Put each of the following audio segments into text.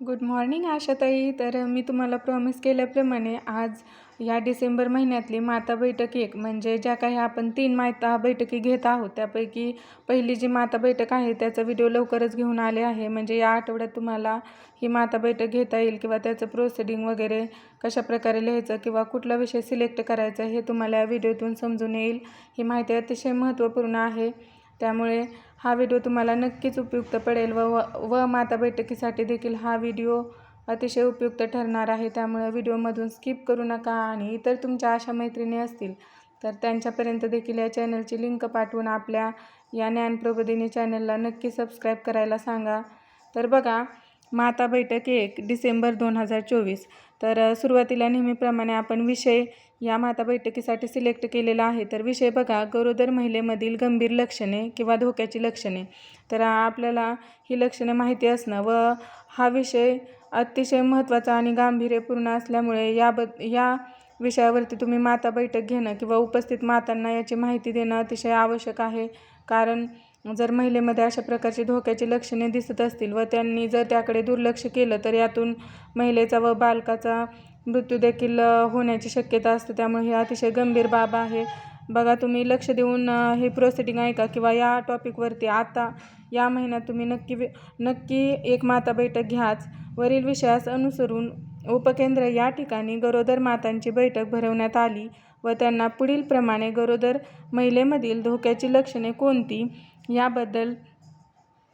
Good morning आशाताई. तर मी तुम्हाला promise केल्याप्रमाणे आज या डिसेंबर महिन्यातली माता बैठक एक. म्हणजे ज्या काही आपण तीन माता बैठकी घेत आहोत त्यापैकी पहिली जी माता बैठक आहे त्याचा व्हिडिओ लवकरच घेऊन आले आहे. म्हणजे या आठवड्यात तुम्हाला ही माता बैठक घेता येईल किंवा त्याचं प्रोसिडिंग वगैरे कशा प्रकारे लिहायचं किंवा कुठला विषय सिलेक्ट करायचा हे तुम्हाला या व्हिडिओतून समजून येईल. ही माहिती अतिशय महत्त्वपूर्ण आहे. त्यामुळे हा व्हिडिओ तुम्हाला नक्कीच उपयुक्त पडेल व व व माता बैठकीसाठी देखील हा व्हिडिओ अतिशय उपयुक्त ठरणार आहे. त्यामुळे व्हिडिओमधून स्किप करू नका आणि इतर तुमच्या अशा मैत्रिणी असतील तर त्यांच्यापर्यंत देखील या चॅनलची लिंक पाठवून आपल्या या ज्ञानप्रबोधिनी चॅनलला नक्की सबस्क्राईब करायला सांगा. तर बघा माता बैठक एक डिसेंबर दोन हजार चोवीस. तर सुरुवातीला नेहमीप्रमाणे आपण विषय या माता बैठकीसाठी सिलेक्ट केलेला आहे. तर विषय बघा गरोदर महिलेमधील गंभीर लक्षणे किंवा धोक्याची लक्षणे. तर आपल्याला ही लक्षणे माहिती असणं व हा विषय अतिशय महत्त्वाचा आणि गांभीर्यपूर्ण असल्यामुळे याबद या विषयावरती तुम्ही माता बैठक घेणं किंवा उपस्थित मातांना याची माहिती देणं अतिशय आवश्यक आहे. कारण जर महिलेमध्ये अशा प्रकारची धोक्याची लक्षणे दिसत असतील व त्यांनी जर त्याकडे दुर्लक्ष केलं तर यातून महिलेचा व बालकाचा मृत्यू देखील होण्याची शक्यता असते. त्यामुळे ही अतिशय गंभीर बाब आहे. बघा तुम्ही लक्ष देऊन हे प्रोसिडिंग ऐका किंवा या टॉपिकवरती आता या महिन्यात तुम्ही नक्की नक्की एक माता बैठक घ्याच. वरील विषयास अनुसरून उपकेंद्र या ठिकाणी गरोदर मातांची बैठक भरवण्यात आली. व त्यांना पुढीलप्रमाणे गरोदर महिलेमधील धोक्याची लक्षणे कोणती याबद्दल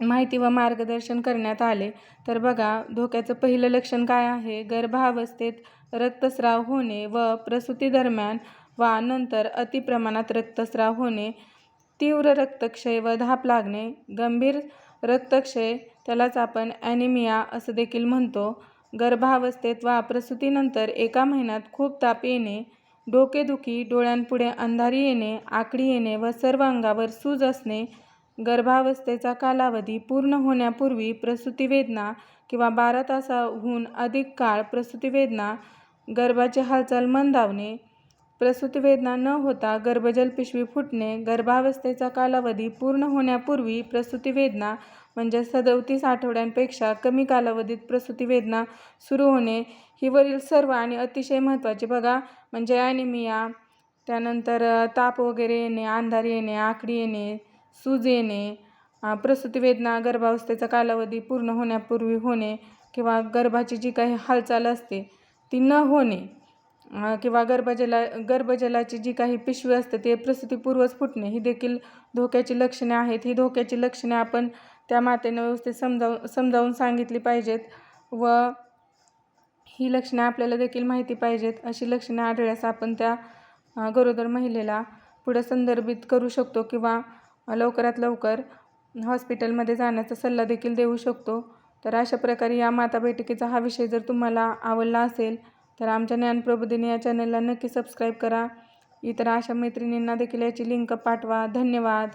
माहिती व मार्गदर्शन करण्यात आले. तर बघा धोक्याचं पहिलं लक्षण काय आहे? गर्भावस्थेत रक्तस्राव होणे व प्रसूतीदरम्यान वा नंतर अतिप्रमाणात रक्तस्राव होणे तीव्र रक्तक्षय व धाप लागणे गंभीर रक्तक्षय त्यालाच आपण ॲनिमिया असं देखील म्हणतो. गर्भावस्थेत वा प्रसूतीनंतर एका महिन्यात खूप ताप येणे डोकेदुखी डोळ्यांपुढे अंधारी येणे आकडी येणे व सर्व अंगावर सूज असणे गर्भावस्थेचा कालावधी पूर्ण होण्यापूर्वी प्रसूतीवेदना किंवा बारा तासाहून अधिक काळ प्रसूतीवेदना गर्भाची हालचाल मंदावणे प्रसूतिवेदना न होता गर्भजल पिशवी फुटणे गर्भावस्थेचा कालावधी पूर्ण होण्यापूर्वी प्रसूतिवेदना म्हणजे सदोतीस आठवड्यांपेक्षा कमी कालावधीत प्रसूतिवेदना सुरू होणे ही वरील सर्व आणि अतिशय महत्त्वाचे बघा म्हणजे ॲनिमिया त्यानंतर ताप वगैरे येणे अंधार येणे आकडी येणे सूज येणे प्रसूती वेदना गर्भावस्थेचा कालावधी पूर्ण होण्यापूर्वी होणे किंवा गर्भाची जी काही हालचाल असते ती न होणे. किंवा गर्भजला गर्भजलाची जी काही पिशवी असते ते प्रसूतीपूर्वच फुटणे ही देखील धोक्याची लक्षणे आहेत. ही धोक्याची लक्षणे आपण त्या मातेनं व्यवस्थित समजावून समजावून सांगितली पाहिजेत व ही लक्षणे आपल्याला देखील माहिती पाहिजेत. अशी लक्षणे आढळल्यास आपण त्या गरोदर महिलेला पुढे संदर्भित करू शकतो किंवा लवकरात लवकर हॉस्पिटलमध्ये जाण्याचा सल्ला देखील देऊ शकतो. तर अशा प्रकारे या माता बैठकीचा हा विषय जर तुम्हाला आवडला असेल तर आमच्या ज्ञानप्रबोधिनी या चॅनलला नक्की सबस्क्राईब करा. इतर अशा मैत्रिणींना देखील याची लिंक पाठवा. धन्यवाद.